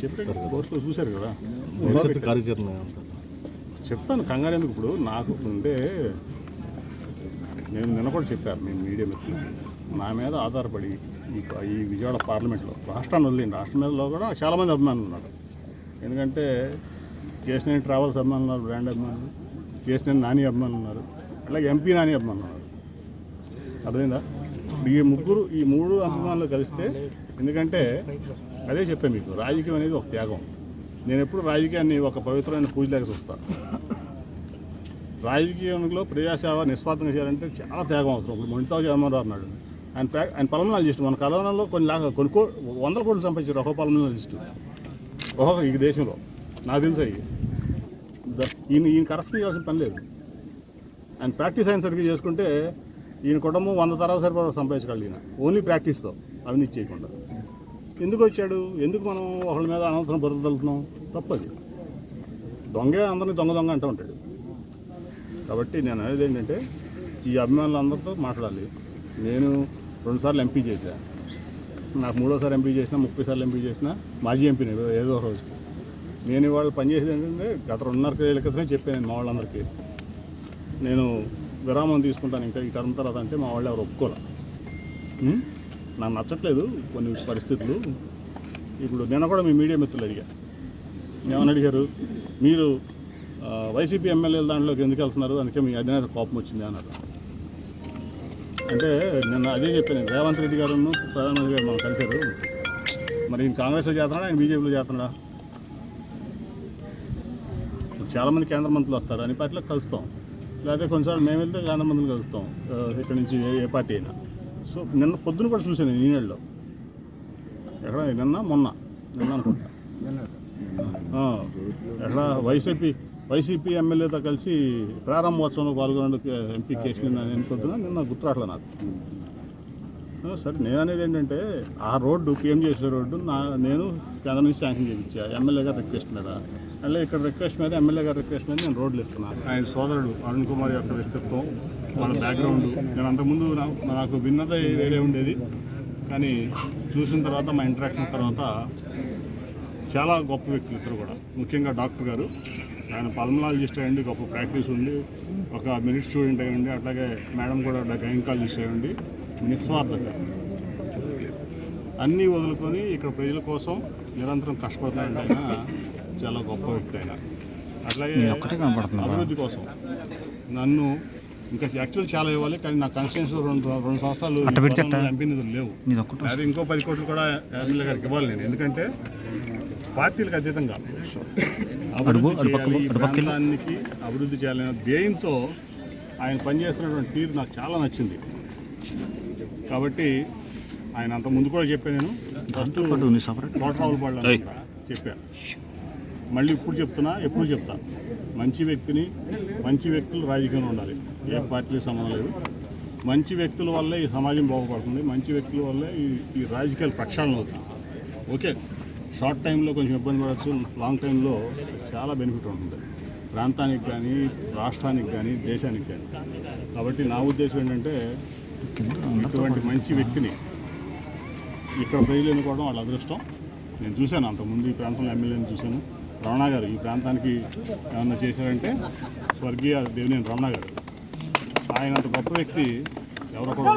చెప్పారు చూశారు కదా. కార్యాచరణ చెప్తాను కంగారు ఎందుకు ఇప్పుడు? నాకు అంటే నేను నిన్న కూడా చెప్పాను నేను మీడియా మిత్రులు నా మీద ఆధారపడి ఈ ఈ విజయవాడ పార్లమెంట్లో రాష్ట్రాన్ని వదిలేండి రాష్ట్రం మీదలో కూడా చాలామంది అభిమానులు ఉన్నారు. ఎందుకంటే కేసీఆర్ ట్రావెల్స్ అభిమానులు ఉన్నారు బ్రాండ్ అభిమానులు కేసీఆర్ నాని అభిమానులు ఉన్నారు. అలాగే ఎంపీ నాని అభిమానులు ఉన్నారు. అర్థమైందా? ఈ ముగ్గురు ఈ మూడు అభిమానులు కలిస్తే ఎందుకంటే అదే చెప్పాను మీకు రాజకీయం అనేది ఒక త్యాగం. నేను ఎప్పుడు రాజకీయాన్ని ఒక పవిత్రమైన పూజలాగా చూస్తాను రాజకీయంలో ప్రజాసేవ నిస్వార్థంగా చేయాలంటే చాలా త్యాగం అవసరం. ఇప్పుడు మొండితో జగన్మోహన్ అన్నాడు. ఆయన ఆయన పలమనాలు పలమనాలజిస్ట్ మన కరోనాలో కొన్ని లాగా కొన్ని కో వందల కోట్లు సంపాదించారు ఒక పలమనాలజిస్ట్ ఒక్కొక్క ఈ దేశంలో. నాకు తెలుసు అయ్యి ద- ఈయన ఈయన కరప్షన్ చేయాల్సిన పని లేదు. ఆయన ప్రాక్టీస్ అయిన సరిగ్గా చేసుకుంటే ఈయన కుటుంబం వంద తరాల సరిపడా సంపాదించగలిగిన ఓన్లీ ప్రాక్టీస్తో అవినీతి చేయకుండా. ఎందుకు వచ్చాడు? ఎందుకు మనం ఒకళ్ళ మీద అనంతరం బురద తప్పది. దొంగే అందరినీ దొంగ దొంగ అంటూ ఉంటాడు. కాబట్టి నేను అనేది ఏంటంటే ఈ అభిమానులందరితో మాట్లాడాలి. నేను రెండుసార్లు ఎంపీ చేశా. నాకు మూడోసారి ఎంపీ చేసినా ముప్పై సార్లు ఎంపీ చేసినా మాజీ ఎంపీని ఏదో రోజు నేను ఇవాళ పనిచేసేది ఏంటంటే గత రెండున్నర ఏళ్ళ క్రితమే చెప్పాను మా వాళ్ళందరికీ. నేను విరామం తీసుకుంటాను ఇంకా ఈ టర్మ్ తర్వాత అంటే మా వాళ్ళు ఎవరు ఒప్పుకోలే నాకు నచ్చట్లేదు కొన్ని పరిస్థితులు. ఇప్పుడు నిన్న కూడా మీ మీడియా మిత్రులు అడిగా. ఏమని అడిగారు? మీరు వైసీపీ ఎమ్మెల్యేల దాంట్లోకి ఎందుకు వెళ్తున్నారు? అందుకే మీ అధినేత కోపం వచ్చింది అన్నారు. అంటే నిన్న అదే చెప్పాను రేవంత్ రెడ్డి గారు ప్రధానమంత్రి గారు మనం కలిశారు. మరి ఈయన కాంగ్రెస్లో చేస్తున్నాడా ఆయన బీజేపీలో చేస్తున్నాడా? చాలామంది కేంద్ర మంత్రులు వస్తారు అని పార్టీలో కలుస్తాం. లేకపోతే కొన్నిసార్లు మేము వెళ్తే కేంద్ర మంత్రులు కలుస్తాం. ఇక్కడ నుంచి ఏ ఏ పార్టీ అయినా. సో నిన్న పొద్దున కూడా చూశాను నేను ఈనాడులో ఎక్కడ నిన్న మొన్న నిన్న అనుకుంటా. ఎక్కడ వైసీపీ వైసీపీ ఎమ్మెల్యేతో కలిసి ప్రారంభోత్సవంలో పాల్గొన్న ఎంపీ కేసు నేను పొద్దున నిన్న గుర్తురాట్లే నాకు. సరే నేను అనేది ఏంటంటే ఆ రోడ్డు పిఎం చేసే రోడ్డు నా నేను కేంద్రం నుంచి శాంక్షన్ చేయించా ఎమ్మెల్యే గారి రిక్వెస్ట్ మీద. అలా ఇక్కడ రిక్వెస్ట్ మీద ఎమ్మెల్యే గారి రిక్వెస్ట్ మీద నేను రోడ్లు ఇస్తున్నాను ఆయన సోదరుడు అరుణ్ కుమార్ యొక్క వ్యక్తిత్వం వాళ్ళ బ్యాక్గ్రౌండ్ నేను అంతకుముందు నాకు భిన్నత వేరే ఉండేది. కానీ చూసిన తర్వాత మా ఇంటరాక్షన్ తర్వాత చాలా గొప్ప వ్యక్తులు ఇద్దరు కూడా. ముఖ్యంగా డాక్టర్ గారు. ఆయన పల్మనాలజిస్ట్ అయ్యండి గొప్ప ప్రాక్టీస్ ఉంది ఒక మెరిట్ స్టూడెంట్ అయ్యండి అట్లాగే మేడం కూడా గైనకాలజిస్ట్ అయ్యండి నిస్వార్థంగా అన్నీ వదులుకొని ఇక్కడ ప్రజల కోసం నిరంతరం కష్టపడతాయంటే ఆయన చాలా గొప్ప వ్యక్తి ఆయన. అట్లాగే అభివృద్ధి కోసం. నన్ను ఇంకా యాక్చువల్ చాలా ఇవ్వాలి కానీ నా కాన్స్టిట్యూన్స్ రెండు రెండు సంవత్సరాలు ఎంపీ నిధులు లేవు. అది ఇంకో పది కోట్లు కూడా ఎమ్మెల్యే గారికి ఇవ్వాలి నేను. ఎందుకంటే పార్టీలకు అతీతంగా అభివృద్ధి అభివృద్ధి చేయాలనే ధ్యేయంతో ఆయన పనిచేస్తున్నటువంటి తీరు నాకు చాలా నచ్చింది. కాబట్టి ఆయన అంత ముందు కూడా చెప్పాను నేను. ఫస్ట్ కోటరావులపాడు చెప్పా. మళ్ళీ ఇప్పుడు చెప్తున్నా ఎప్పుడు చెప్తా. మంచి వ్యక్తిని మంచి వ్యక్తులు రాజకీయంలో ఉండాలి. ఏ పార్టీకి సంబంధం లేదు. మంచి వ్యక్తుల వల్లే ఈ సమాజం బాగుపడుతుంది. మంచి వ్యక్తుల వల్లే ఈ ఈ రాజకీయాలు ప్రక్షాళన అవుతుంది ఓకే. షార్ట్ టైంలో కొంచెం ఇబ్బంది పడవచ్చు లాంగ్ టైంలో చాలా బెనిఫిట్ ఉంటుంది. ప్రాంతానికి కానీ రాష్ట్రానికి కానీ దేశానికి కానీ. కాబట్టి నా ఉద్దేశం ఏంటంటే ఇటువంటి మంచి వ్యక్తిని ఇక్కడ ప్రజలు ఎన్నుకోవడం వాళ్ళ అదృష్టం. నేను చూశాను అంతకుముందు ఈ ప్రాంతంలో ఎమ్మెల్యేని చూశాను. రమణ గారు ఈ ప్రాంతానికి ఏమన్నా చేశారంటే స్వర్గీయ దేవినేని రమణ గారు. ఆయన అంత గొప్ప వ్యక్తి ఎవరో కూడా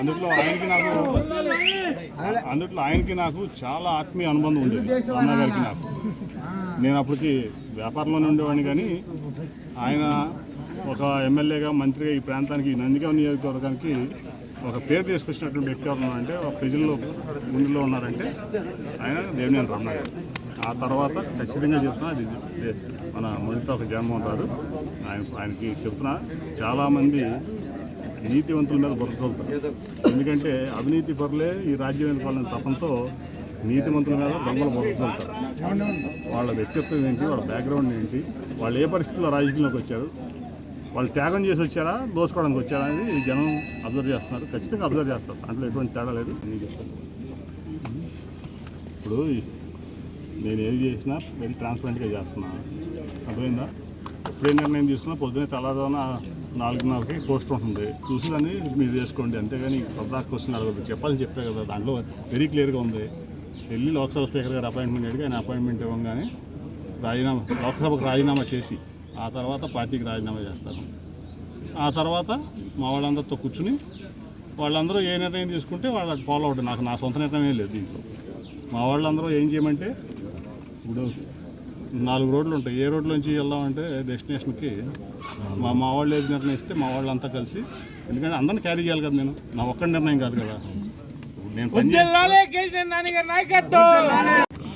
అందుట్లో ఆయనకి నాకు అందుట్లో ఆయనకి నాకు చాలా ఆత్మీయ అనుబంధం ఉండేది రమణ గారికి నాకు. నేను అప్పటికి వ్యాపారంలోనే ఉండేవాడిని కానీ ఆయన ఒక ఎమ్మెల్యేగా మంత్రిగా ఈ ప్రాంతానికి నందిగా నందిగాం నియోజకవర్గానికి ఒక పేరు తీసుకొచ్చినటువంటి వ్యక్తి ఎవరు ఉన్నారంటే ఒక ప్రజల్లో ముందులో ఉన్నారంటే ఆయన దేవినేని రమణ ఆ తర్వాత ఖచ్చితంగా చెప్తున్నా అది మన మొదటితో ఒక జగన్మోహన్ ఉంటారు ఆయన ఆయనకి చెప్తున్నా చాలామంది నీతివంతుల మీద బుర్ర ఎందుకంటే అవినీతి పరులే ఈ రాజ్యం ఎన్నుకోవాలని తపంతో నీతివంతుల మీద దొంగలు బుర్ర వాళ్ళ వ్యక్తిత్వం ఏంటి వాళ్ళ బ్యాక్గ్రౌండ్ ఏంటి వాళ్ళు ఏ పరిస్థితుల్లో రాజకీయంలోకి వచ్చారు వాళ్ళు త్యాగం చేసి వచ్చారా? దోసుకోవడానికి వచ్చారా అనేది జనం అబ్జర్వ్ చేస్తున్నారు. ఖచ్చితంగా అబ్జర్వ్ చేస్తారు. దాంట్లో ఎటువంటి తేడా లేదు. నేను చెప్తాను. ఇప్పుడు నేను ఏది చేసినా వెరీ ట్రాన్స్పరెంట్గా చేస్తున్నాను అర్థమైందా? ఎప్పుడే నిర్ణయం తీసుకున్నా పొద్దున్నే తెల్లదోన నాలుగున్నరకి పోస్ట్ ఉంటుంది. చూసి దాన్ని మీరు చేసుకోండి. అంతేగాని సరదా క్వశ్చన్ అడగదు చెప్పాలని చెప్పే కదా. దాంట్లో వెరీ క్లియర్గా ఉంది. వెళ్ళి లోక్సభ స్పీకర్ గారు అపాయింట్మెంట్ అడిగి ఆయన అపాయింట్మెంట్ ఇవ్వగానే రాజీనామా లోక్సభకు రాజీనామా చేసి ఆ తర్వాత పార్టీకి రాజీనామా చేస్తాను ఆ తర్వాత మా వాళ్ళందరితో కూర్చుని వాళ్ళందరూ ఏ నిర్ణయం తీసుకుంటే వాళ్ళకి ఫాలో అవుతుంది నాకు నా సొంత నిర్ణయం లేదు దీంట్లో. మా వాళ్ళందరూ ఏం చేయమంటే ఇప్పుడు నాలుగు రోడ్లు ఉంటాయి. ఏ రోడ్ల నుంచి వెళ్దామంటే డెస్టినేషన్కి మా మా వాళ్ళు ఏది నిర్ణయిస్తే మా వాళ్ళంతా కలిసి ఎందుకంటే అందరిని క్యారీ చేయాలి కదా నేను. నా ఒక్క నిర్ణయం కాదు కదా. నేను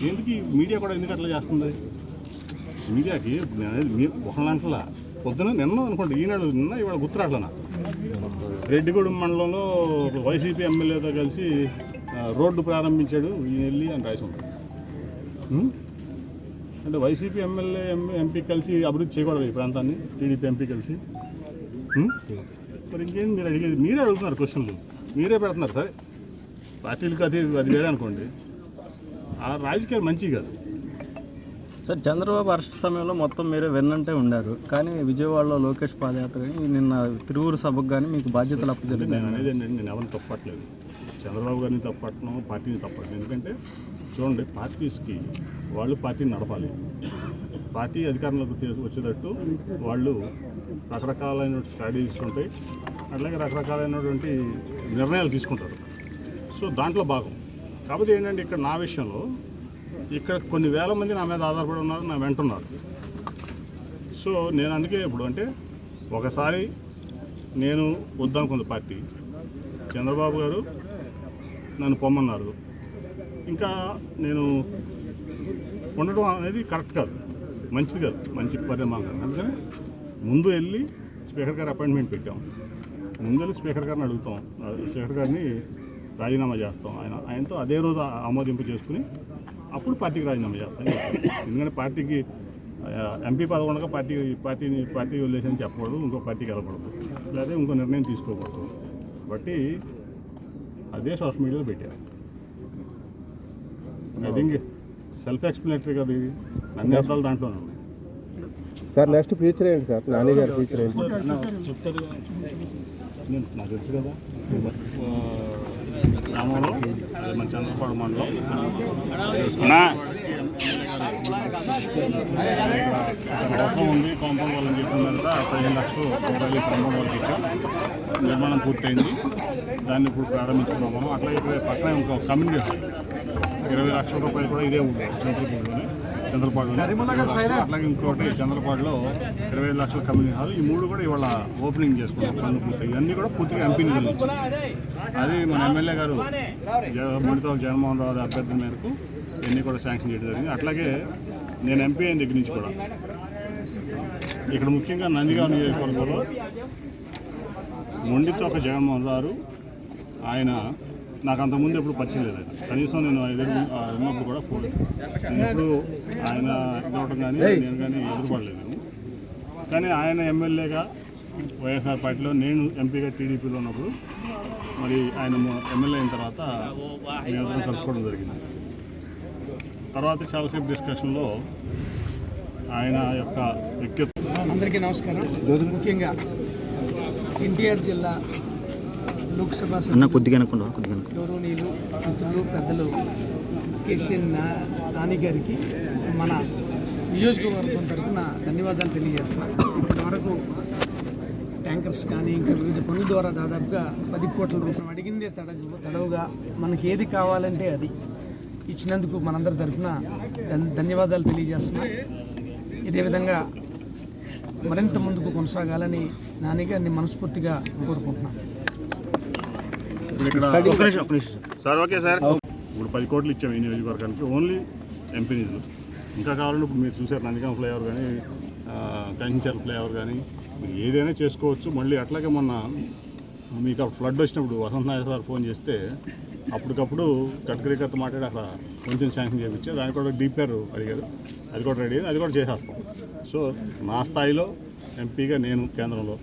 ఎందుకు మీడియా కూడా ఎందుకు అట్లా చేస్తుంది? మీడియాకి అనేది మీ ఒకళ్ళంటలా పొద్దున నిన్న అనుకోండి ఈనాడు నిన్న ఇవాళ గుర్తురాట్లనా? రెడ్డిగూడెం మండలంలో వైసీపీ ఎమ్మెల్యేతో కలిసి రోడ్డు ప్రారంభించాడు ఈయన వెళ్ళి అని రాసి అంటే వైసీపీ ఎమ్మెల్యే ఎంపీ కలిసి అభివృద్ధి చేయకూడదు ఈ ప్రాంతాన్ని టీడీపీ ఎంపీ కలిసి. మరి ఇంకేం మీరు అడిగేది? మీరే అడుగుతున్నారు క్వశ్చన్లు. మీరే పెడుతున్నారు. సరే. పార్టీలకు అది అది వేరే అనుకోండి. ఆ రాజకీయాలు మంచివి కాదు. సార్ చంద్రబాబు అరెస్ట్ సమయంలో మొత్తం మీరే వెన్నంటే ఉండారు. కానీ విజయవాడలో లోకేష్ పాదయాత్ర కానీ నిన్న తిరువురు సభకు కానీ మీకు బాధ్యతలు నేను అనేది నేను ఎవరిని తప్పట్లేదు. చంద్రబాబు గారిని తప్పట్టడం పార్టీని తప్పట్లేదు ఎందుకంటే చూడండి పార్టీస్కి వాళ్ళు పార్టీని నడపాలి. పార్టీ అధికారంలోకి వచ్చేటట్టు వాళ్ళు రకరకాలైన స్ట్రాటజీస్ ఉంటాయి. అట్లాగే రకరకాలైనటువంటి నిర్ణయాలు తీసుకుంటారు. సో దాంట్లో భాగం. కాకపోతే ఏంటంటే ఇక్కడ నా విషయంలో ఇక్కడ కొన్ని వేల మంది నా మీద ఆధారపడి ఉన్నారు నా వెంట ఉన్నారు. సో నేను అందుకే ఇప్పుడు అంటే ఒకసారి నేను వద్దనుకుంది పార్టీ. చంద్రబాబు గారు నన్ను పొమ్మన్నారు. ఇంకా నేను ఉండడం అనేది కరెక్ట్ కాదు. మంచిది కాదు. మంచి పరిణామాలు కాదు. అందుకని ముందు వెళ్ళి స్పీకర్ గారు అపాయింట్మెంట్ పెట్టాం. ముందు వెళ్ళి స్పీకర్ గారిని అడుగుతాం. స్పీకర్ గారిని రాజీనామా చేస్తాం. ఆయన ఆయనతో అదే రోజు ఆమోదింపు చేసుకుని అప్పుడు పార్టీకి రాజీనామా చేస్తాం ఎందుకంటే పార్టీకి ఎంపీ పదవి ఉండగా పార్టీ పార్టీని పార్టీ వదిలేసని చెప్పకూడదు ఇంకో పార్టీకి వెళ్ళకూడదు. లేదా ఇంకో నిర్ణయం తీసుకోకూడదు. కాబట్టి అదే సోషల్ మీడియాలో పెట్టారు. ఐ థింక్ సెల్ఫ్ ఎక్స్ప్లెనేటరీ కదా ఇది. అన్ని అర్థాలు దాంట్లోనే ఉన్నాయి. సార్ నెక్స్ట్ ఫ్యూచర్ ఏంటి సార్? నాని గారి ఫ్యూచర్ ఏంటి? చెప్తారు. నేను నాకు తెలుసు కదా. గ్రామంలో మన చంద్రపాడు మండలం అవసరం ఉంది కాంపౌండ్ వాళ్ళని చెప్పిన మీద పదిహేను లక్షలు రూపాయలు కాంపౌండ్ వాళ్ళకి ఇచ్చాం. నిర్మాణం పూర్తయింది. దాన్ని ఇప్పుడు ప్రారంభించుకున్నాం మనం అట్లాగే పక్కన ఇంకో కమ్యూనిటీ ఇరవై లక్షల రూపాయలు కూడా ఇదే ఉంది చంద్రపూడిలోనే చంద్రపాడులోనే అట్లాగే ఇంకోటి చంద్రపాడులో ఇరవై ఐదు లక్షల కమ్యూనిటీ హాల్. ఈ మూడు కూడా ఇవాళ ఓపెనింగ్ చేసుకున్నాం పనులు పూర్తి ఇవన్నీ కూడా పూర్తిగా ఎంపీ నిధులు అది మన ఎమ్మెల్యే గారు ముడితో జగన్మోహన్ రావు గారి అభ్యర్థి మేరకు ఇవన్నీ కూడా శాంక్షన్ చేయడం జరిగింది. అట్లాగే నేను ఎంపీ అయిన దగ్గర నుంచి కూడా ఇక్కడ ముఖ్యంగా నందిగాం నియోజకవర్గంలో మొండితో ఒక జగన్మోహన్ రావు ఆయన నాకు అంతకుముందు ఎప్పుడు పరిచయం లేదు ఆయన. కనీసం నేను ఎదురు ఆ, ఉన్నప్పుడు కూడా ఫోన్ నేను ఎప్పుడు ఆయన ఇదవటం కానీ నేను కానీ ఎదురుపడలేదు. కానీ ఆయన ఎమ్మెల్యేగా వైఎస్ఆర్ పార్టీలో నేను ఎంపీగా టీడీపీలో ఉన్నప్పుడు మరి ఆయన ఎమ్మెల్యే అయిన తర్వాత మేమందరం కలుసుకోవడం జరిగింది. తర్వాత చాలాసేపు డిస్కషన్లో ఆయన యొక్క వ్యక్తిత్వం అందరికీ నమస్కారం. ముఖ్యంగా ఎన్టీఆర్ జిల్లా లోక్సభ అన్న కొద్దిగా అనుకుంటా కొద్దిగా. గౌరవనీయులు మిత్రులు పెద్దలు కేసీఎన్ నా నాని గారికి మన నియోజకవర్గం తరఫున ధన్యవాదాలు తెలియజేస్తున్నాను ఇప్పటి వరకు ట్యాంకర్స్ కానీ ఇంకా వివిధ పనుల ద్వారా దాదాపుగా పది కోట్ల రూపాయలు అడిగిందే తడవు తడవుగా మనకి ఏది కావాలంటే అది ఇచ్చినందుకు మనందరి తరఫున ధన్- ధన్యవాదాలు తెలియజేస్తున్నాం. ఇదే విధంగా మరింత ముందుకు కొనసాగాలని నాన్నగారిని మనస్ఫూర్తిగా కోరుకుంటున్నాను. ఇప్పుడు ఇక్కడ ఒక్క నిమిషం ఒక్క నిమిషం. Sir okay sir. ఇప్పుడు పది కోట్లు ఇచ్చాం ఈ నియోజకవర్గానికి. ఓన్లీ ఎంపీ నిధులు ఇంకా కావాలంటే ఇప్పుడు మీరు చూసారు నందిగాం ఫ్లైఓవర్ కానీ కంచర్ ఫ్లైఓవర్ కానీ మీరు ఏదైనా చేసుకోవచ్చు. మళ్ళీ అట్లాగే మొన్న మీకు అప్పుడు ఫ్లడ్ వచ్చినప్పుడు వసంత నాయక్ గారు ఫోన్ చేస్తే అప్పటికప్పుడు గడ్కరీ గారితో మాట్లాడి అక్కడ కొంచెం శాంక్షన్ చేయించి. దానికి కూడా డీపీఆర్ అడిగారు. అది కూడా రెడీ అయింది. అది కూడా చేసేస్తాం. సో నా స్థాయిలో ఎంపీగా నేను కేంద్రంలో.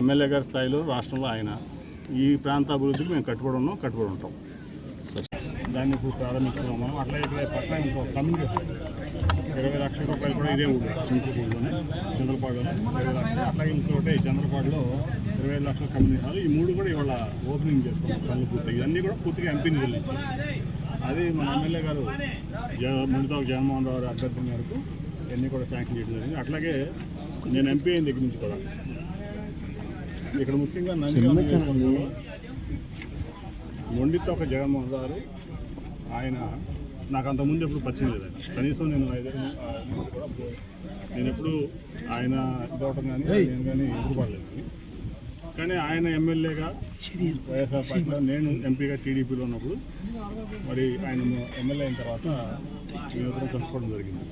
ఎమ్మెల్యే గారి స్థాయిలో రాష్ట్రంలో ఆయన. ఈ ప్రాంత అభివృద్ధికి మేము కట్టుబడి ఉన్నాం కట్టుబడి ఉంటాం. దాన్ని ఇప్పుడు ప్రారంభించుకున్నాం మనం. అట్లా ఇక్కడ పక్కన ఇంకో కమ్యూనిటీ ఇరవై లక్షల రూపాయలు కూడా ఇదే ఊరు చింతపూడిలోనే చంద్రపాడులోనే. ఇరవై లక్షలు అట్లాగే ఇంకోటి చంద్రపాడులో ఇరవై ఐదు లక్షల కమ్యూనిటీ ఈ మూడు కూడా ఇవాళ ఓపెనింగ్ చేసుకున్నాం పనులు పూర్తిగా. ఇవన్నీ కూడా పూర్తిగా ఎంపీని నిధులు అది మన ఎమ్మెల్యే గారు జ- జగన్మోహన్ రావు గారి అభ్యర్థి మేరకు ఇవన్నీ కూడా శాంక్షన్ చేయడం జరిగింది. అట్లాగే నేను ఎంపీ అయిన దగ్గర నుంచి కూడా ఇక్కడ ముఖ్యంగా నియోజకవర్గంలో మొండితో ఒక జగన్మోహన్ గారు ఆయన నాకు అంతకుముందు ఎప్పుడు పరిచయం లేదండి కనీసం నేను అప్పుడు నేను ఎప్పుడు ఆయన ఇదవటం కానీ నేను కానీ ఎదురుపడలేదు కానీ ఆయన ఎమ్మెల్యేగా వైఎస్ఆర్ పార్టీలో నేను ఎంపీగా టీడీపీలో ఉన్నప్పుడు మరి ఆయన ఎమ్మెల్యే అయిన తర్వాత మేమిద్దరం కలుసుకోవడం జరిగింది.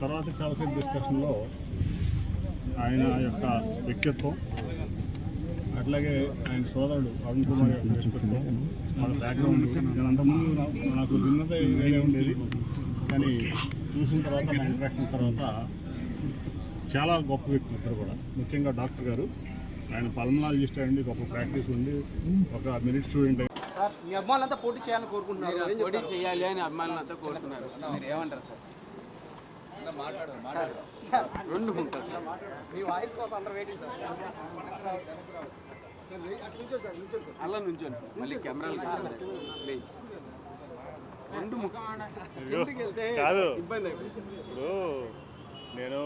తర్వాత చాలాసేపు డిస్కషన్లో ఆయన యొక్క వ్యక్తిత్వం అట్లాగే ఆయన సోదరుడు అరుణ్ కుమార్ యొక్క వ్యక్తిత్వం వాళ్ళ బ్యాక్గ్రౌండ్ నేను అంతకుముందు నా- నాకు భిన్నత వేరే ఉండేది. కానీ చూసిన తర్వాత మా ఇంటరాక్షన్ తర్వాత చాలా గొప్ప వ్యక్తులు ఇద్దరు కూడా. ముఖ్యంగా డాక్టర్ గారు. ఆయన పల్మనాలజిస్ట్ అండి గొప్ప ప్రాక్టీస్ ఉండి ఒక మెరిట్ స్టూడెంట్ మీ అభిమానులంతా పోటీ చేయాలని కోరుకుంటున్నారు. పోటీ? చేయాలి అని అభిమానులంతా కోరుతున్నారు. మీరు ఏమంటారు సార్, రెండు సార్ మీ వాయిస్ కోసం అందరూ వెయిటింగ్ సార్ సార్, అలా నుంచోండి సార్ మళ్ళీ కెమెరాలు ప్లీజ్ రెండు కాదు. ఇబ్బంది ఇప్పుడు నేను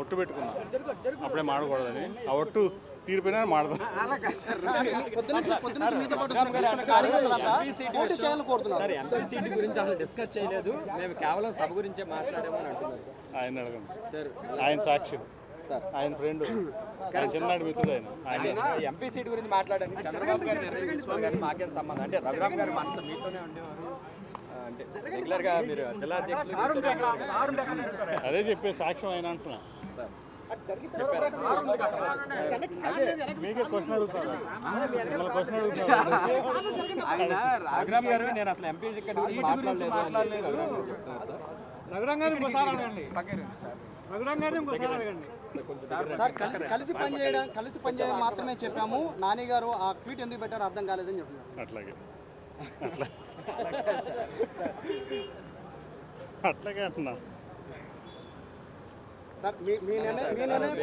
ఒట్టు పెట్టుకున్నా అప్పుడే మాడకూడదని ఆ ఒట్టు తీరిపోయినా మాడదా గురించి అసలు డిస్కస్ చేయలేదు మేము కేవలం సభ గురించే మాట్లాడామని అంటున్నారు ఆయన అడగండి సార్ ఆయన సాక్షి ఆయన ఫ్రెండ్ మిత్రుడు ఆయన ఆయన ఎంపీ సీట్ గురించి మాట్లాడాను చంద్రబాబు గారు నిర్ణయం తీసుకోవాలి కానీ మాకేం సంబంధం అంటే రఘురామ్ గారు మనతో మీతోనే ఉండేవారు అంటే రెగ్యులర్గా మీరు జిల్లా అధ్యక్షులు. అదే చెప్పే సాక్ష్యం ఆయన అంటున్నా నేను అసలు ఎంపీ మాట్లాడలేదు. గారిని ఇంకోసారి అడగండి. సార్. రఘురాం గారిని ఇంకోసారి అడగండి. సార్ కలిసి కలిసి పనిచేయడం కలిసి పనిచేయడం మాత్రమే చెప్పాము. నాని గారు ఆ ట్వీట్ ఎందుకు పెట్టారో అర్థం కాలేదని చెప్తున్నారు అట్లాగే అట్లా. అట్లాగే అంటున్నా. సార్ మీ మీ నిర్ణయం మీ నిర్ణయం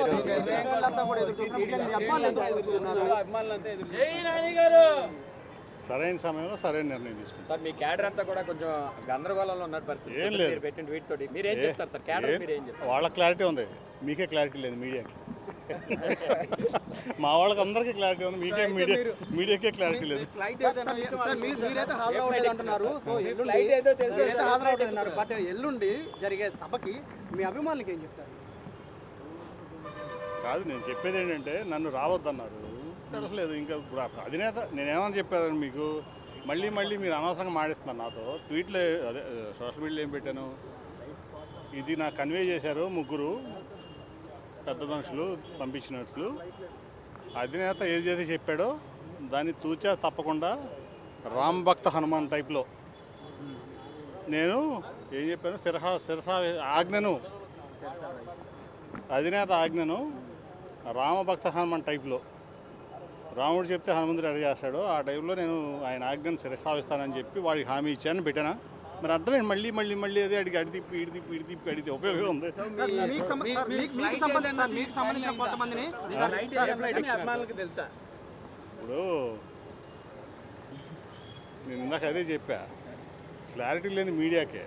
కోసం కూడా ఎదురు చూస్తున్నారు అభిమానులు ఎదురు చూస్తున్నారు. అభిమానులంతా ఎదురు సరైన సమయంలో సరైన నిర్ణయం తీసుకుంటాం. సార్ మీ క్యాడర్ అంతా కూడా కొంచెం గందరగోళంలో ఉన్న పరిస్థితి. ఏం లేదు. మీరు పెట్టిన ట్వీట్ తోటి మీరు ఏం చెప్తారు సార్? క్యాడర్ మీరు ఏం చెప్తారు? వాళ్ళ క్లారిటీ ఉంది. మీకే క్లారిటీ లేదు మీడియాకి. మా వాళ్ళకి అందరికీ క్లారిటీ ఉంది. మీకే మీడియా మీడియాకే క్లారిటీ లేదు. ఫ్లైట్ సార్, సార్ మీరు మీరైతే హాజరవ్వలేదు అంటున్నారు. సో ఎల్లుండి ఏదో తెలుసు. మీరైతే హాజరవ్వలేదు అన్నారు బట్ ఎల్లుండి జరిగే సభకి మీ అభిమానులకి ఏం చెప్తారు? కాదు నేను చెప్పేది ఏంటంటే నన్ను రావద్దన్నారు. తెలసలేదు ఇంకా ఇప్పుడు అధినేత నేనేమని చెప్పాను మీకు? మళ్ళీ మళ్ళీ మీరు అనవసరంగా మాడిస్తున్నారు నాతో. ట్వీట్లో అదే సోషల్ మీడియాలో ఏం పెట్టాను? ఇది నాకు కన్వే చేశారు ముగ్గురు పెద్ద మనుషులు పంపించినట్లు. అధినేత ఏదైతే చెప్పాడో దాన్ని తూచా తప్పకుండా రామ్ భక్త హనుమాన్ టైప్లో. నేను ఏం చెప్పాను? శిరహ శిరస ఆజ్ఞను. అధినేత ఆజ్ఞను రామభక్త హనుమాన్ టైప్లో. రాముడు చెప్తే హనుమంతుడు అడిగేస్తాడు ఆ టైంలో నేను ఆయన ఆజ్ఞను శిరసావిస్తానని చెప్పి వాడికి హామీ ఇచ్చాను పెట్టానా. మరి అర్థమైంది మళ్ళీ మళ్ళీ మళ్ళీ అదే అడిగి అడి తిప్పి ఇడి తిప్పి ఇడి తిప్పి అడిగితే ఉపయోగం ఉంది. ఇప్పుడు నేను ఇందాక అదే చెప్పా క్లారిటీ లేని మీడియాకే.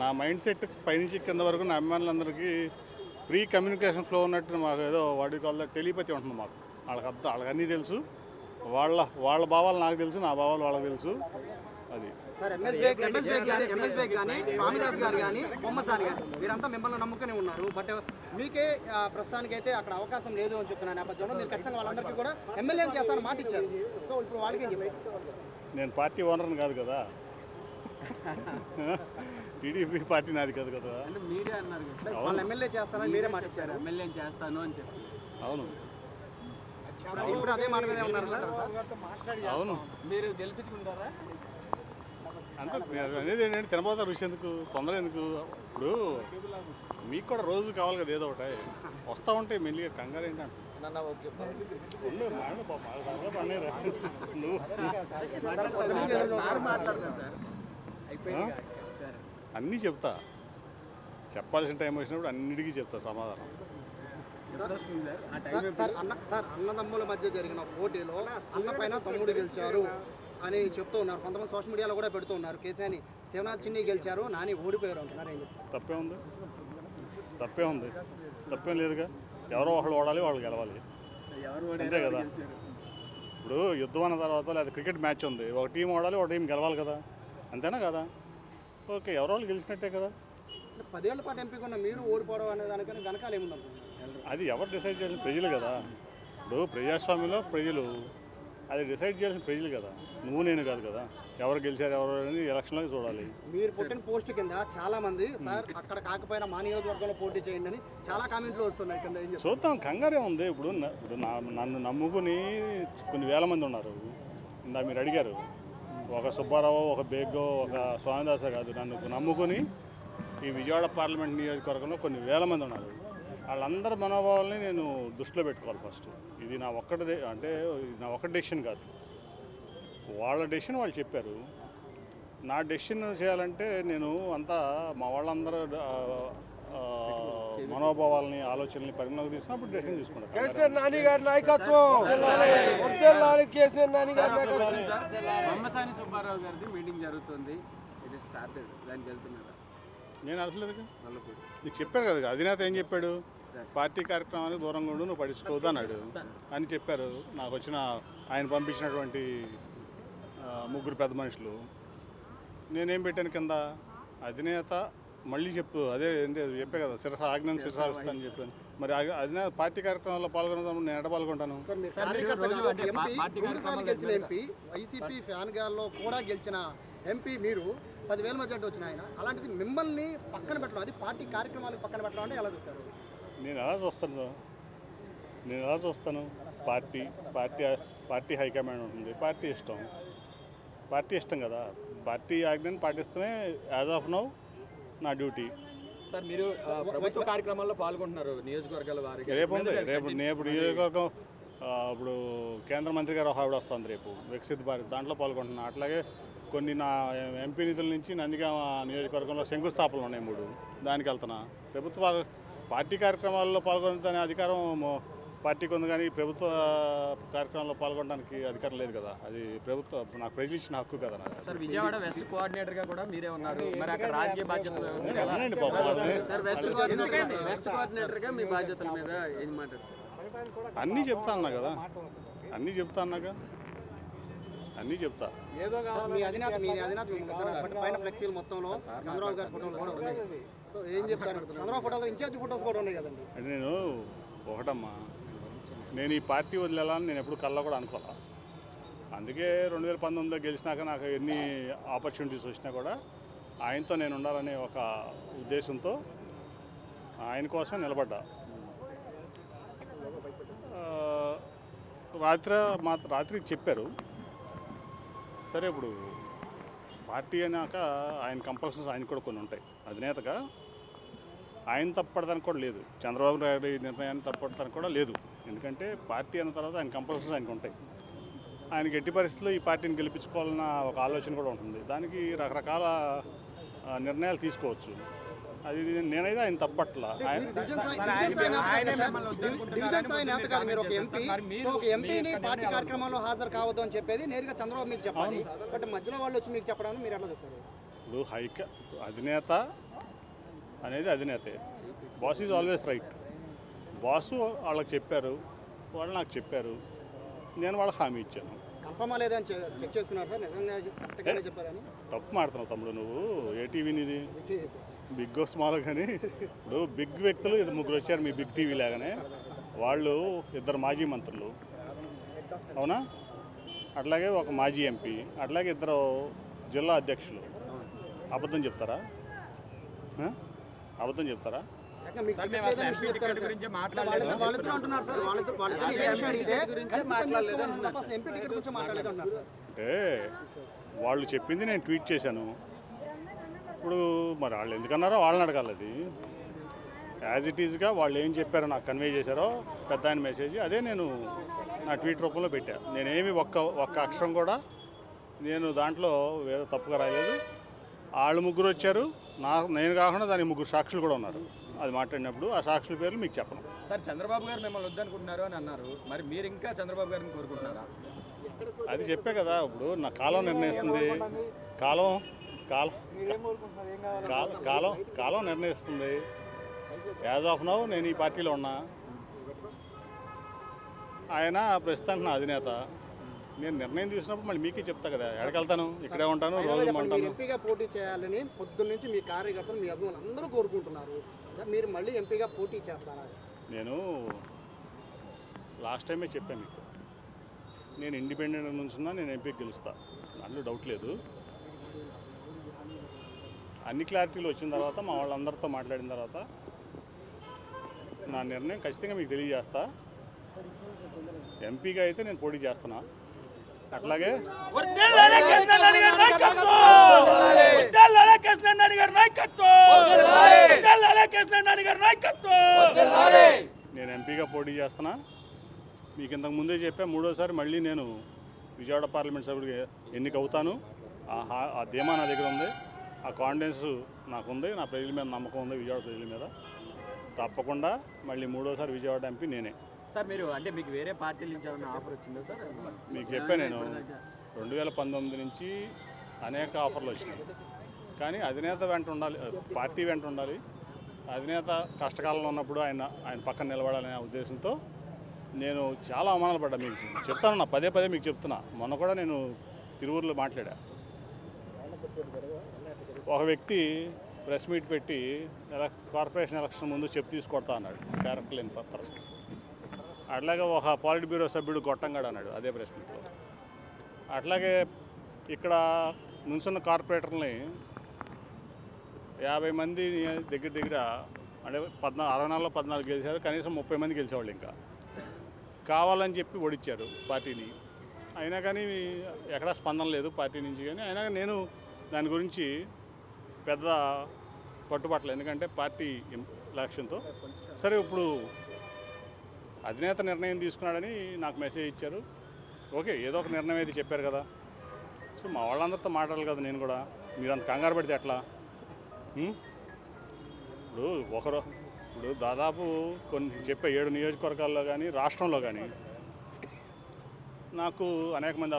నా మైండ్ సెట్ పైనుంచి కింద వరకు నా అభిమానులందరికీ ఫ్రీ కమ్యూనికేషన్ ఫ్లో ఉన్నట్టు మాకు ఏదో వాడి వాళ్ళ టెలిపతి ఉంటుంది మాకు. వాళ్ళకి అర్థం వాళ్ళకి అన్నీ తెలుసు. వాళ్ళ వాళ్ళ భావాలు నాకు తెలుసు నా భావాలు వాళ్ళకి తెలుసు. అది. స్వామిదాస్ గారు కానీ గారు మీరంతా మిమ్మల్ని నమ్ముకుని ఉన్నారు. బట్ మీకే ప్రస్తుతానికైతే అక్కడ అవకాశం లేదు అని చెప్తున్న నేపథ్యంలో. మీరు ఖచ్చితంగా వాళ్ళందరికీ కూడా చేస్తారని మాట ఇచ్చారు. సో ఇప్పుడు వాళ్ళకి చెప్పారు నేను పార్టీ ఓనర్ని కాదు కదా. టీడీపీ పార్టీ నాది కాదు కదా. అంటే మీరే అన్నారు కదా. సార్ వాళ్ళు ఎమ్మెల్యే చేస్తారని మీరే మాట ఇచ్చారు? ఎమ్మెల్యే చేస్తాను అని చెప్పి. అవును. ఇప్పుడు అదే మాట మీదే ఉన్నారు సార్? అవును. మీరు గెలిపించుకుంటారా? అంతే అనేది ఏంటంటే తినబోతా రుచి ఎందుకు? తొందర ఎందుకు? ఇప్పుడు మీకు కూడా రోజు కావాలి కదా ఏదో ఒకటి. వస్తూ ఉంటే మెల్లిగా కంగారు ఏంటంటే. నువ్వు సార్ మాట్లాడతారు సార్ ఆ? అన్నీ చెప్తా. చెప్పాల్సిన టైం వచ్చినప్పుడు అన్నిటికీ చెప్తా సమాధానం. సార్? అన్నదమ్ముల మధ్య జరిగిన పోటీలో అన్న పైన తమ్ముడు గెలిచారు అని చెప్తూ ఉన్నారు. కొంతమంది సోషల్ మీడియాలో కూడా పెడుతూ ఉన్నారు. కేసీఆర్ని శివనాథ్ చిన్ని గెలిచారు నాని ఓడిపోయారు అంటున్నారు. ఏం చెప్తారు? తప్పే ఉంది. తప్పే ఉంది. తప్పేం లేదుగా. ఎవరో ఒకళ్ళు ఓడాలి వాళ్ళు గెలవాలి. అంతే కదా. ఇప్పుడు యుద్ధం అన్న తర్వాత లేదా క్రికెట్ మ్యాచ్ ఉంది. ఒక టీం ఓడాలి ఒక టీం గెలవాలి కదా. అంతేనా కదా? ఓకే ఎవరో వాళ్ళు గెలిచినట్టే కదా. పదేళ్ళ పాటు ఎంపీగా ఉన్న మీరు ఓడిపోవడం అనే దానికన్నా వెనకాల ఏముందనుకుంటున్నారు? అది ఎవరు డిసైడ్ చేయాలి ప్రజలు కదా. ఇప్పుడు ప్రజాస్వామ్యంలో ప్రజలు అది డిసైడ్ చేయాల్సిన ప్రజలు కదా. నువ్వు నేను కాదు కదా. ఎవరు గెలిచారు ఎవరు అనేది ఎలక్షన్లో చూడాలి. మీరు పుట్టిన పోస్ట్ కింద చాలా మంది సార్ అక్కడ కాకపోయినా మా నియోజకవర్గంలో పోటీ చేయండి అని చాలా కామెంట్లు వస్తున్నాయి కింద చూద్దాం కంగారే ఉంది. ఇప్పుడు ఇప్పుడు నన్ను నమ్ముకుని కొన్ని వేల మంది ఉన్నారు. ఇందా మీరు అడిగారు. ఒక సుబ్బారావు ఒక బేగ్గో ఒక స్వామిదాస కాదు. నన్ను నమ్ముకుని ఈ విజయవాడ పార్లమెంట్ నియోజకవర్గంలో కొన్ని వేల మంది ఉన్నారు. వాళ్ళందరి మనోభావాల్ని నేను దృష్టిలో పెట్టుకోవాలి ఫస్ట్. ఇది నా ఒక్కటి అంటే నా ఒక్క డెసిషన్ కాదు. వాళ్ళ డెసిషన్ వాళ్ళు చెప్పారు. నా డెసిషన్ చేయాలంటే నేను అంతా మా వాళ్ళందరూ మనోభావాలని ఆలోచనల్ని పరిగణలోకి తీసుకున్నప్పుడు డెసిషన్ తీసుకుంటాను కేసీఆర్ నాని గారి నాయకత్వం. వర్ధిల్లాలి కేసీఆర్ నాని గారి నాయకత్వం. సుబ్బారావు గారిది మీటింగ్ జరుగుతుంది. ఇది స్టార్టెడ్ దానికి వెళ్తున్నారా? నేను నీకు చెప్పాను కదా అధినేత ఏం చెప్పాడు? పార్టీ కార్యక్రమానికి దూరంగా ఉండు నువ్వు పడుచుకోవద్దు అన్నాడు. అని చెప్పారు. నాకు వచ్చిన ఆయన పంపించినటువంటి ముగ్గురు పెద్ద మనుషులు. నేనేం పెట్టాను కింద? అధినేత మళ్ళీ చెప్పు. అదే ఏంటి అది చెప్పే కదా శిరస ఆజ్ఞను శిరసారుస్తానని చెప్పాను. మరి అధినేత పార్టీ కార్యక్రమాల్లో పాల్గొనడం నేను ఎడ పాల్గొంటాను? కార్యక్రమాలు గెలిచిన ఎంపీ వైసీపీ ఫ్యాన్ గాల్లో కూడా గెలిచిన ఎంపీ మీరు పదివేల మెజార్టీ వచ్చిన ఆయన. అలాంటిది మిమ్మల్ని పక్కన పెట్టడం అది పార్టీ కార్యక్రమాలకు పక్కన పెట్టడం అంటే ఎలా చూస్తారు నేను ఎలా చూస్తాను నేను ఎలా చూస్తాను? Party party party high command ఉంటుంది పార్టీ ఇష్టం. పార్టీ ఇష్టం కదా. పార్టీ ఆజ్ఞని పాటిస్తమే యాజ్ ఆఫ్ నౌ నా డ్యూటీ. సార్ మీరు ప్రభుత్వ కార్యక్రమాల్లో పాల్గొంటున్నారు నియోజకవర్గాల వారికి రేపు ఉంది రేపు రేపు నియోజకవర్గం ఇప్పుడు కేంద్ర మంత్రి గారు ఆవిడ వస్తుంది రేపు వికసిత్ భారత్ దాంట్లో పాల్గొంటున్నా అట్లాగే కొన్ని నా ఎంపీ నిధుల నుంచి నందిగామ నియోజకవర్గంలో శంకుస్థాపనలు ఉన్నాయి మూడు. దానికి వెళ్తున్నా. ప్రభుత్వ పార్టీ కార్యక్రమాల్లో పాల్గొనే అధికారం పార్టీకి ఉంది కానీ ప్రభుత్వ కార్యక్రమాల్లో పాల్గొనడానికి అధికారం లేదు కదా. అది ప్రభుత్వ నాకు ప్రజలు ఇచ్చిన హక్కు కదా సార్ విజయవాడ వెస్ట్ కోఆర్డినేటర్గా కూడా మీరే ఉన్నారు. మరి అక్కడ రాజకీయ బాధ్యతలు వెస్ట్ కోఆర్డినేటర్ కోఆర్డినేటర్గా మీ బాధ్యతల మీద ఏం మాట్లాడతారు అన్నీ చెప్తా అన్నా కదా. అన్నీ చెప్తా అన్నాగా అన్నీ చెప్తా. మీ అధినేత మీ అధినేత మీ పైన ఫ్లెక్సీలు మొత్తంలో చంద్రబాబు గారి ఫోటోలు కూడా ఉన్నాయి. సో ఏం చెప్తారు? చంద్రబాబు ఫోటోలు ఇన్ఛార్జ్ ఫోటోస్ కూడా ఉన్నాయి కదండి. అంటే నేను ఒకటమ్మా. నేను ఈ పార్టీ వదిలేయాలని నేను ఎప్పుడు కళ్ళ కూడా అనుకోలే. అందుకే రెండు వేల పంతొమ్మిదిలో గెలిచినాక నాకు ఎన్ని ఆపర్చునిటీస్ వచ్చినా కూడా ఆయనతో నేను ఉండాలనే ఒక ఉద్దేశంతో ఆయన కోసం నిలబడ్డా. రాత్రి మా రాత్రి చెప్పారు. సరే ఇప్పుడు పార్టీ అయినాక ఆయన కంపల్షన్స్ ఆయన కూడా కొన్ని ఉంటాయి. అధినేతగా ఆయన తప్పడదానికి కూడా లేదు. చంద్రబాబు నాయుడు ఈ నిర్ణయాన్ని తప్పడదానికి కూడా లేదు. ఎందుకంటే పార్టీ అన్న తర్వాత ఆయన కంపల్సరీస్ ఆయనకు ఉంటాయి. ఆయనకి ఎట్టి పరిస్థితుల్లో ఈ పార్టీని గెలిపించుకోవాలన్న ఒక ఆలోచన కూడా ఉంటుంది. దానికి రకరకాల నిర్ణయాలు తీసుకోవచ్చు. అది నేనైతే ఆయన తప్పట్ల. ఎంపీని పార్టీ కార్యక్రమంలో హాజరు కావద్దు అని చెప్పేది నేరుగా చంద్రబాబు మీకు చెప్పాలి. బట్ మధ్యలో వాళ్ళు వచ్చి మీకు చెప్పడానికి మీరు ఎట్లా చూస్తారు? ఇప్పుడు హైక అధినేత అనేది అధినేతే. Boss is always right. Boss వాళ్ళకి చెప్పారు వాళ్ళు నాకు చెప్పారు. నేను వాళ్ళకి హామీ ఇచ్చాను. కన్ఫర్మా లేదని చె- చెక్ చేసుకున్నారు సార్? నిజంగా కరెక్ట్గానే చెప్పారని? తప్పు మాడుతున్నావు తమ్ముడు నువ్వు. ఏ టీవీనిది బిగ్ స్మాల్ కానీ ఇప్పుడు బిగ్ వ్యక్తులు ఇది ముగ్గురు వచ్చారు మీ బిగ్ టీవీ లాగానే. వాళ్ళు ఇద్దరు మాజీ మంత్రులు. అవునా? అట్లాగే ఒక మాజీ ఎంపీ అట్లాగే ఇద్దరు జిల్లా అధ్యక్షులు. అబద్ధం చెప్తారా? అబద్ధం చెప్తారా? అంటే వాళ్ళు చెప్పింది నేను ట్వీట్ చేశాను. ఇప్పుడు మరి వాళ్ళు ఎందుకన్నారో వాళ్ళని అడగాలి అది. యాజ్ ఇట్ ఈజ్గా వాళ్ళు ఏం చెప్పారో నాకు కన్వే చేశారో పెద్ద ఆయన మెసేజ్ అదే నేను నా ట్వీట్ రూపంలో పెట్టా. నేనేమి ఒక్క ఒక్క అక్షరం కూడా నేను దాంట్లో వేరే తప్పుగా రాయలేదు. వాళ్ళు ముగ్గురు వచ్చారు. నా నేను కాకుండా దానికి ముగ్గురు సాక్షులు కూడా ఉన్నారు. అది మాట్లాడినప్పుడు ఆ సాక్షుల పేర్లు మీకు చెప్పను. సార్ చంద్రబాబు గారు మిమ్మల్ని వద్దనుకుంటున్నారు అని అన్నారు. మరి మీరు ఇంకా చంద్రబాబు గారిని కోరుకుంటున్నారా? అది చెప్పే కదా ఇప్పుడు నా కాలం నిర్ణయిస్తుంది. కాలం కాలం కాలం కాలం నిర్ణయిస్తుంది. యాజ్ ఆఫ్ నౌ నేను ఈ పార్టీలో ఉన్నా. ఆయన ప్రస్తుతానికి నా అధినేత. నేను నిర్ణయం తీసుకున్నప్పుడు మళ్ళీ మీకే చెప్తా కదా ఎక్కడికెళ్తాను ఇక్కడే ఉంటాను రోజు ఉంటాను. ఎంపీగా పోటీ చేయాలని పొద్దున్న నుంచి మీ కార్యకర్తలు మీ అభిమానులు అందరూ కోరుకుంటున్నారు. మీరు మళ్ళీ ఎంపీగా పోటీ చేస్తారా? నేను లాస్ట్ టైమే చెప్పాను మీకు. నేను ఇండిపెండెంట్ నుంచున్నా నేను ఎంపీకి గెలుస్తా. దాంట్లో డౌట్ లేదు. అన్ని క్లారిటీలు వచ్చిన తర్వాత మా వాళ్ళందరితో మాట్లాడిన తర్వాత నా నిర్ణయం ఖచ్చితంగా మీకు తెలియజేస్తా. ఎంపీగా అయితే నేను పోటీ చేస్తున్నా. అట్లాగే నేను ఎంపీగా పోటీ చేస్తున్నా. మీకు ఇంతకు ముందే చెప్పా మూడోసారి మళ్ళీ నేను విజయవాడ పార్లమెంట్ సభ్యుడికి ఎన్నిక అవుతాను. ఆ హా- ఆ ధీమా నా దగ్గర ఉంది. ఆ కాన్ఫిడెన్స్ నాకుంది నా ప్రజల మీద నమ్మకం ఉంది విజయవాడ ప్రజల మీద. తప్పకుండా మళ్ళీ మూడోసారి విజయవాడ ఎంపీ నేనే. సార్ మీరు అంటే మీకు వేరే పార్టీల నుంచి ఏమైనా ఆఫర్ వచ్చిందా సార్? మీకు చెప్పా నేను. రెండు వేల పంతొమ్మిది నుంచి అనేక ఆఫర్లు వచ్చినాయి. కానీ అధినేత వెంట ఉండాలి పార్టీ వెంట ఉండాలి. అధినేత కష్టకాలంలో ఉన్నప్పుడు ఆయన ఆయన పక్కన నిలబడాలనే ఉద్దేశంతో నేను చాలా అవమానాలు పడ్డా మీకు. చెప్తాను నా పదే పదే మీకు చెప్తున్నా. మొన్న కూడా నేను తిరువురులో మాట్లాడా. ఒక వ్యక్తి ప్రెస్ మీట్ పెట్టి కార్పొరేషన్ ఎలక్షన్ ముందు చెప్పు తీసుకొడతా అన్నాడు. క్యారెక్టర్ లేని పర్సన్. అట్లాగే ఒక పాలిట్ బ్యూరో సభ్యుడు గొట్టంగాడు అన్నాడు అదే ప్రెస్ మీట్లో. అట్లాగే ఇక్కడ నుంచున్న కార్పొరేటర్ని యాభై మంది దగ్గర దగ్గర అంటే పద్నా అరవై నాలుగులో పద్నాలుగు గెలిచారు కనీసం ముప్పై మంది గెలిచేవాళ్ళు ఇంకా. కావాలని చెప్పి ఓడిచ్చారు పార్టీని. అయినా కానీ ఎక్కడా స్పందన లేదు పార్టీ నుంచి కానీ. అయినా కానీ నేను దాని గురించి పెద్ద పట్టుబట్టలేదు. ఎందుకంటే పార్టీ ఇం- లక్ష్యంతో సరే ఇప్పుడు అధినేత నిర్ణయం తీసుకున్నాడని నాకు మెసేజ్ ఇచ్చారు. ఓకే ఏదో ఒక నిర్ణయం అయితే చెప్పారు కదా. సో మా వాళ్ళందరితో మాట్లాడాలి కదా నేను కూడా. మీరు అంత కంగారు పడితే ఎట్లా? ఇప్పుడు ఒకరు ఇప్పుడు దాదాపు కొన్ని చెప్పే ఏడు నియోజకవర్గాల్లో కానీ రాష్ట్రంలో కానీ నాకు అనేక మంది